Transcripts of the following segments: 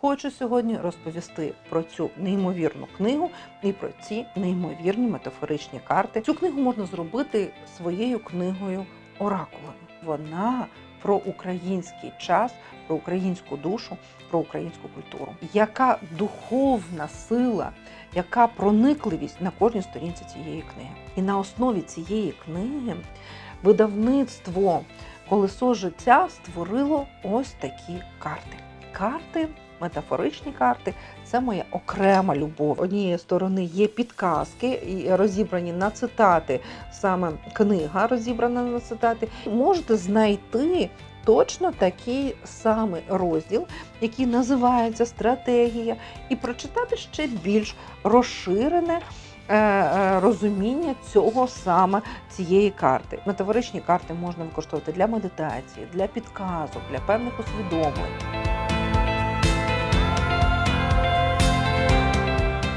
Хочу сьогодні розповісти про цю неймовірну книгу і про ці неймовірні метафоричні карти. Цю книгу можна зробити своєю книгою оракулами. Вона про український час, про українську душу, про українську культуру. Яка духовна сила, яка проникливість на кожній сторінці цієї книги. І на основі цієї книги видавництво Колесо життя створило ось такі карти. Карти, метафоричні карти це моя окрема любов. Однієї сторони є підказки, розібрані на цитати, саме книга розібрана на цитати. Можете знайти точно такий самий розділ, який називається стратегія, і прочитати ще більш розширене. е, е, Розуміння цього саме цієї карти. Метафоричні карти можна використовувати для медитації, для підказок, для певних усвідомлень.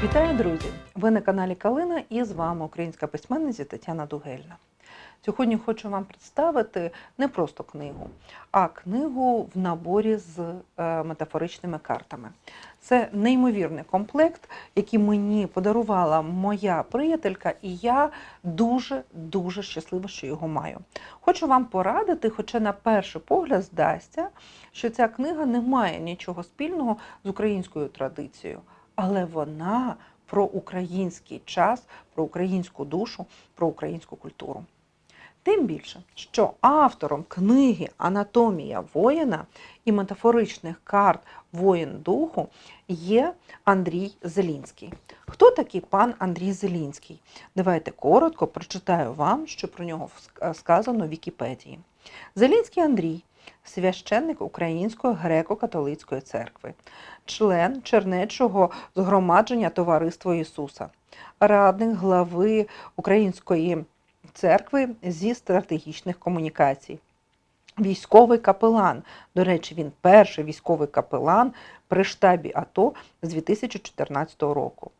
Вітаю, друзі! Ви на каналі Калина і з вами українська письменниця Тетяна Дугельна. Сьогодні хочу вам представити не просто книгу, а книгу в наборі з е, метафоричними картами. Це неймовірний комплект, який мені подарувала моя приятелька, і я дуже дуже щаслива, що його маю. Хочу вам порадити, хоча на перший погляд здасться, що ця книга не має нічого спільного з українською традицією, але вона про український час, про українську душу, про українську культуру. Тим більше, що автором книги Анатомія воїна і метафоричних карт воїн духу є Андрій Зелінський. Хто такий пан Андрій Зелінський? Давайте коротко прочитаю вам, що про нього сказано в Вікіпедії. Зелінський Андрій священник Української греко-католицької церкви, член Чернечого згромадження Товариства Ісуса, радник глави Української церкви зі стратегічних комунікацій. Військовий капелан. До речі, він перший військовий капелан при штабі АТО з 2014 року.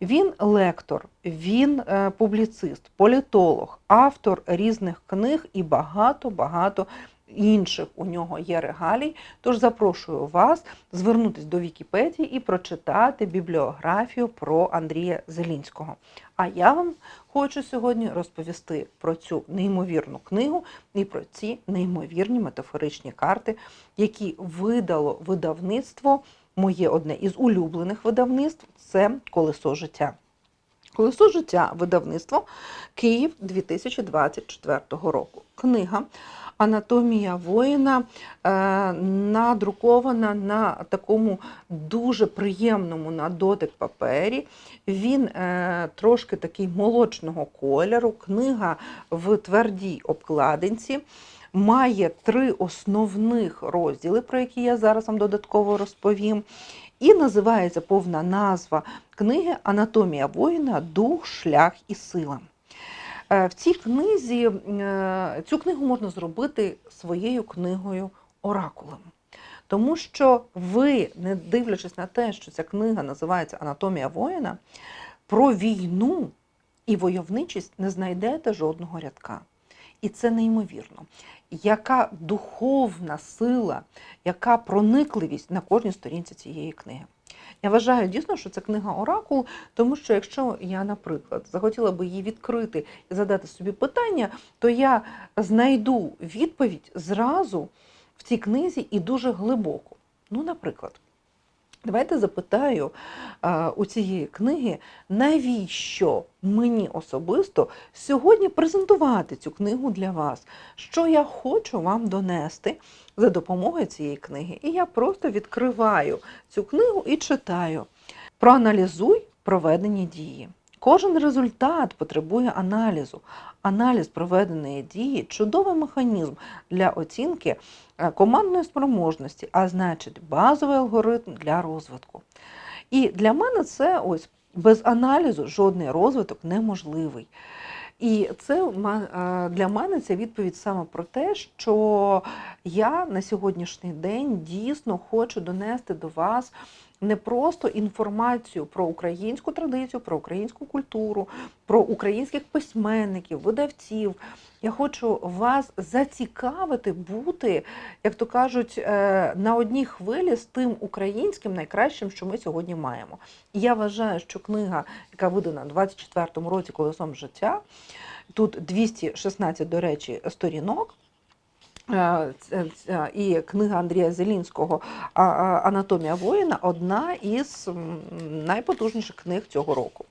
Він лектор, він е, публіцист, політолог, автор різних книг і багато-багато інших у нього є регалій. Тож запрошую вас звернутися до Вікіпедії і прочитати бібліографію про Андрія Зелінського. А я вам хочу сьогодні розповісти про цю неймовірну книгу і про ці неймовірні метафоричні карти, які видало видавництво. Моє одне із улюблених видавництв це колесо життя. Колесо життя видавництво Київ 2024 року. Книга Анатомія воїна е, надрукована на такому дуже приємному на дотик папері. Він е, трошки такий молочного кольору. Книга в твердій обкладинці. Має три основних розділи, про які я зараз вам додатково розповім. І називається повна назва книги Анатомія воїна, дух, шлях і сила. Е, В цій книзі е, цю книгу можна зробити своєю книгою оракулем. Тому що ви, не дивлячись на те, що ця книга називається Анатомія воїна, про війну і войовничість не знайдете жодного рядка. І це неймовірно. Яка духовна сила, яка проникливість на кожній сторінці цієї книги. Я вважаю дійсно, що це книга Оракул, тому що якщо я, наприклад, захотіла би її відкрити і задати собі питання, то я знайду відповідь зразу в цій книзі і дуже глибоко. Ну, наприклад, давайте запитаю а, у цієї книги, навіщо мені особисто сьогодні презентувати цю книгу для вас, що я хочу вам донести за допомогою цієї книги. І я просто відкриваю цю книгу і читаю. Проаналізуй проведені дії. Кожен результат потребує аналізу. Аналіз проведеної дії чудовий механізм для оцінки е, командної спроможності, а значить базовий алгоритм для розвитку. І для мене це ось без аналізу жодний розвиток неможливий. І це е, для мене це відповідь саме про те, що я на сьогоднішній день дійсно хочу донести до вас не просто інформацію про українську традицію, про українську культуру, про українських письменників, видавців, Я хочу вас зацікавити бути, як то кажуть, е, на одній хвилі з тим українським найкращим, що ми сьогодні маємо. І я вважаю, що книга, яка видана у 24-му році колесом життя, тут 216, до речі, сторінок. Е, це- І книга Андрія Зелінського «А- а- Анатомія воїна одна із найпотужніших книг цього року.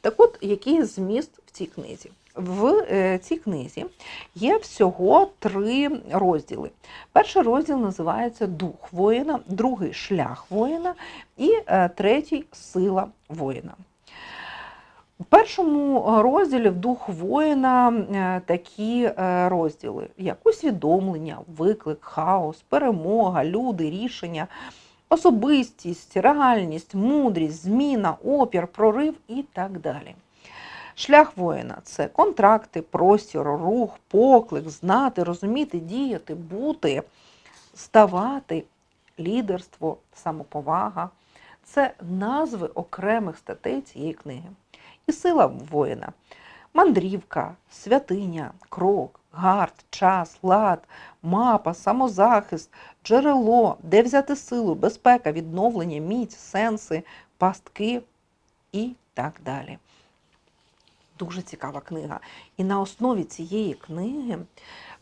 Так от, який зміст в цій книзі? В е, цій книзі є всього три розділи. Перший розділ називається Дух воїна, другий шлях воїна і е, третій сила воїна. У першому е, розділі в дух воїна е, такі е, розділи, як усвідомлення, виклик, хаос, перемога, люди, рішення, особистість, реальність, мудрість, зміна, опір, прорив і так далі. Шлях воїна це контракти, простір, рух, поклик, знати, розуміти, діяти, бути, ставати, лідерство, самоповага. Це назви окремих статей цієї книги. І сила воїна. Мандрівка, святиня, крок, гард, час, лад, мапа, самозахист, джерело, де взяти силу, безпека, відновлення, міць, сенси, пастки і так далі. Дуже цікава книга. І на основі цієї книги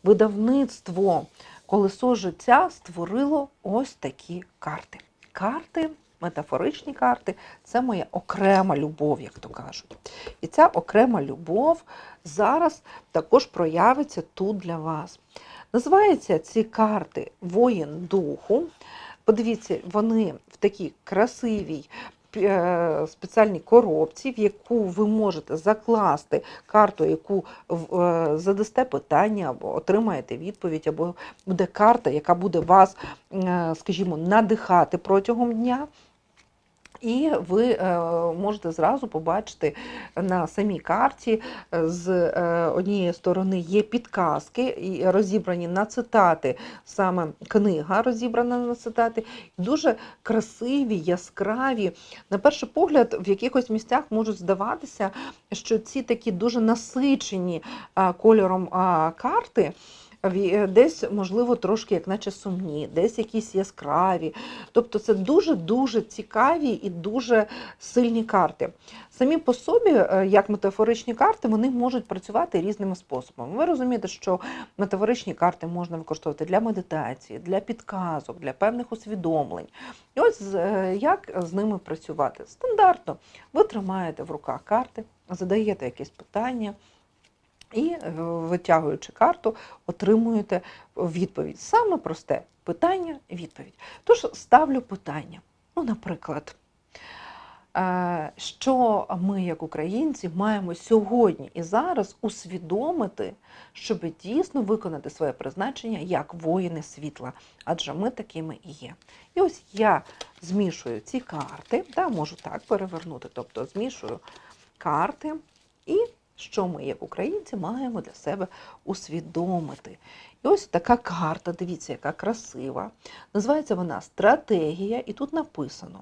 видавництво Колесо життя створило ось такі карти. Карти, метафоричні карти це моя окрема любов, як то кажуть. І ця окрема любов зараз також проявиться тут для вас. Називаються ці карти Воїн духу. Подивіться, вони в такій красивій е, спеціальній коробці, в яку ви можете закласти карту, яку е, задасте питання, або отримаєте відповідь, або буде карта, яка буде вас, е, скажімо, надихати протягом дня. І ви е, можете зразу побачити на самій карті е, з е, однієї сторони є підказки, розібрані на цитати, саме книга розібрана на цитати, дуже красиві, яскраві. На перший погляд, в якихось місцях можуть здаватися, що ці такі дуже насичені кольором карти. Ві- Десь, можливо, трошки, як наче сумні, десь якісь яскраві. Тобто це дуже-дуже цікаві і дуже сильні карти. Самі по собі, е, як метафоричні карти, вони можуть працювати різними способами. Ви розумієте, що метафоричні карти можна використовувати для медитації, для підказок, для певних усвідомлень. І ось е, як з ними працювати? Стандартно. Ви тримаєте в руках карти, задаєте якесь питання. І, е, витягуючи карту, отримуєте відповідь. Саме просте питання, відповідь. Тож ставлю питання. Ну, наприклад, е, що ми, як українці, маємо сьогодні і зараз усвідомити, щоб дійсно виконати своє призначення як воїни світла, адже ми такими і є. І ось я змішую ці карти, да, можу так перевернути, тобто змішую карти що ми, як українці, маємо для себе усвідомити. І ось така карта, дивіться, яка красива. Називається вона стратегія, і тут написано: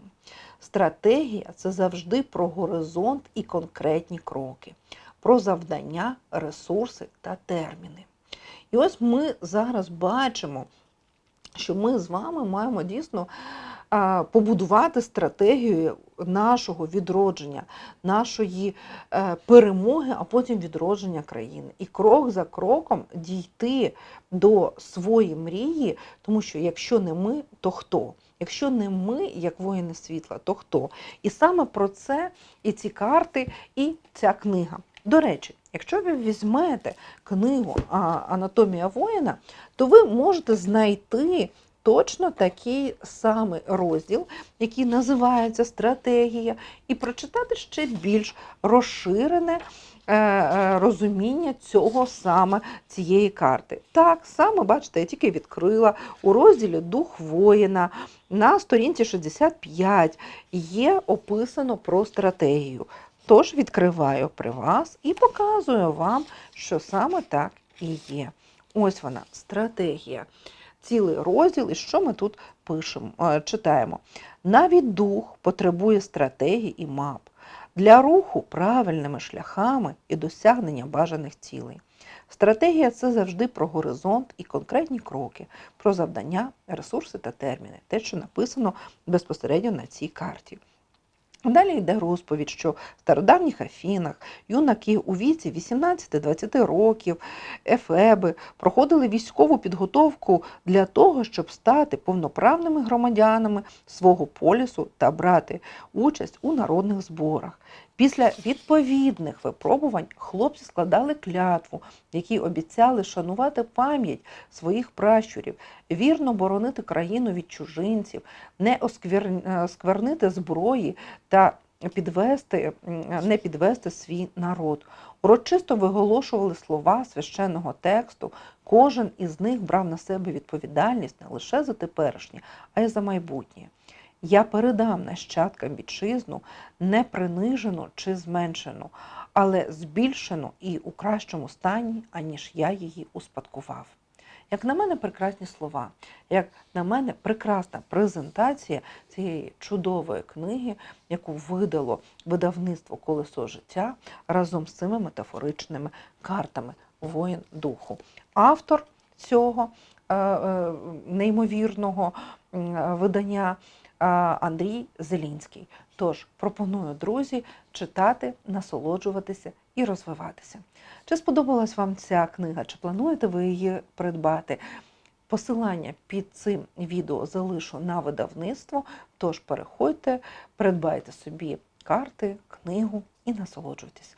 стратегія це завжди про горизонт і конкретні кроки, про завдання, ресурси та терміни. І ось ми зараз бачимо, що ми з вами маємо дійсно побудувати стратегію нашого відродження, нашої е, перемоги, а потім відродження країни. І крок за кроком дійти до своєї мрії, тому що якщо не ми, то хто? Якщо не ми, як воїни світла, то хто? І саме про це і ці карти, і ця книга. До речі, якщо ви візьмете книгу Анатомія воїна, то ви можете знайти точно такий самий розділ, який називається стратегія, і прочитати ще більш розширене е, е, розуміння цього саме цієї карти. Так саме, бачите, я тільки відкрила у розділі Дух воїна на сторінці 65 є описано про стратегію. Тож відкриваю при вас і показую вам, що саме так і є. Ось вона, стратегія. Цілий розділ, і що ми тут пишемо, е, читаємо. Навіть дух потребує стратегій і мап для руху правильними шляхами і досягнення бажаних цілей. Стратегія це завжди про горизонт і конкретні кроки, про завдання, ресурси та терміни, те, що написано безпосередньо на цій карті. Далі йде розповідь, що в стародавніх Афінах юнаки у віці 18-20 років, ефеби, проходили військову підготовку для того, щоб стати повноправними громадянами свого полісу та брати участь у народних зборах. Після відповідних випробувань хлопці складали клятву, які обіцяли шанувати пам'ять своїх пращурів, вірно боронити країну від чужинців, не осквер- е, зброї та підвести, не підвести свій народ. Урочисто виголошували слова священного тексту. Кожен із них брав на себе відповідальність не лише за теперішнє, а й за майбутнє. Я передам нащадкам вітчизну не принижену чи зменшену, але збільшену і у кращому стані, аніж я її успадкував. Як на мене, прекрасні слова, як на мене, прекрасна презентація цієї чудової книги, яку видало видавництво Колесо життя разом з цими метафоричними картами воїн духу. Автор цього е, е, неймовірного видання Андрій Зелінський. Тож пропоную, друзі, читати, насолоджуватися і розвиватися. Чи сподобалась вам ця книга? Чи плануєте ви її придбати? Посилання під цим відео залишу на видавництво, тож переходьте, придбайте собі карти, книгу і насолоджуйтесь.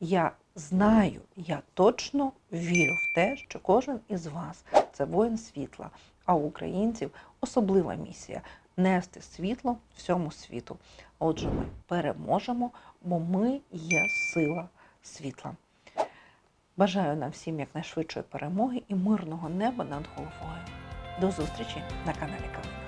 Я знаю, я точно вірю в те, що кожен із вас це воїн світла, а у українців особлива місія нести світло всьому світу. Отже, ми переможемо, бо ми є сила світла. Бажаю нам всім якнайшвидшої перемоги і мирного неба над головою. До зустрічі на каналі Кава.